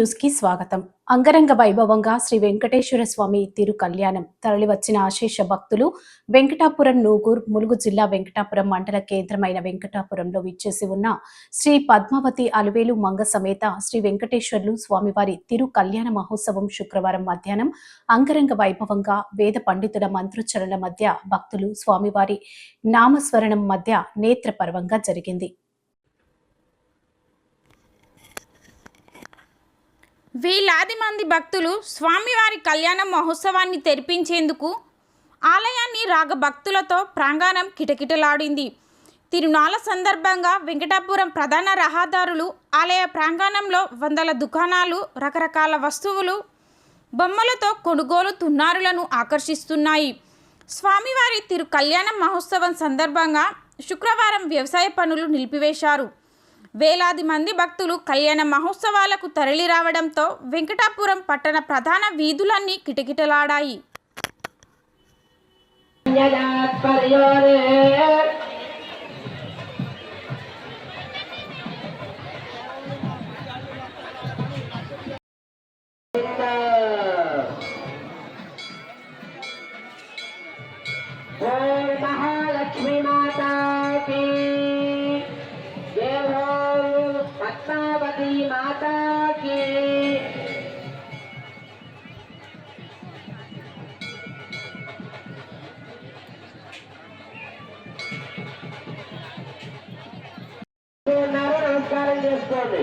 న్యూస్కి స్వాగతం. అంగరంగ వైభవంగా శ్రీ వెంకటేశ్వర స్వామి తిరు కళ్యాణం. తరలివచ్చిన అశేష భక్తులు వెంకటాపురం నూగూర్ ములుగు జిల్లా వెంకటాపురం మండల కేంద్రమైన వెంకటాపురంలో విచ్చేసి ఉన్న శ్రీ పద్మావతి అలువేలు మంగ సమేత శ్రీ వెంకటేశ్వర్లు స్వామివారి తిరు కళ్యాణ మహోత్సవం శుక్రవారం మధ్యాహ్నం అంగరంగ వైభవంగా వేద పండితుల మంత్రోచ్చరణల మధ్య భక్తులు స్వామివారి నామస్మరణం మధ్య నేత్రపర్వంగా జరిగింది. వేలాది మంది భక్తులు స్వామివారి కళ్యాణ మహోత్సవాన్ని తెరిపించేందుకు ఆలయాన్ని రాగ భక్తులతో ప్రాంగణం కిటకిటలాడింది. తిరునాళ్ళ సందర్భంగా వెంకటాపురం ప్రధాన రహదారులు ఆలయ ప్రాంగణంలో వందల దుకాణాలు రకరకాల వస్తువులు బొమ్మలతో కొనుగోలు తున్నారులను ఆకర్షిస్తున్నాయి. స్వామివారి తిరు కళ్యాణ మహోత్సవం సందర్భంగా శుక్రవారం వ్యవసాయ పనులు నిలిపివేశారు. వేలాది మంది భక్తులు కళ్యాణ మహోత్సవాలకు తరలి రావడంతో వెంకటాపురం పట్టణ ప్రధాన వీధులన్నీ కిటకిటలాడాయి. మహాలక్ష్మీ మాతా కాళీ మాతాకి నమస్కారం చేసుకోండి.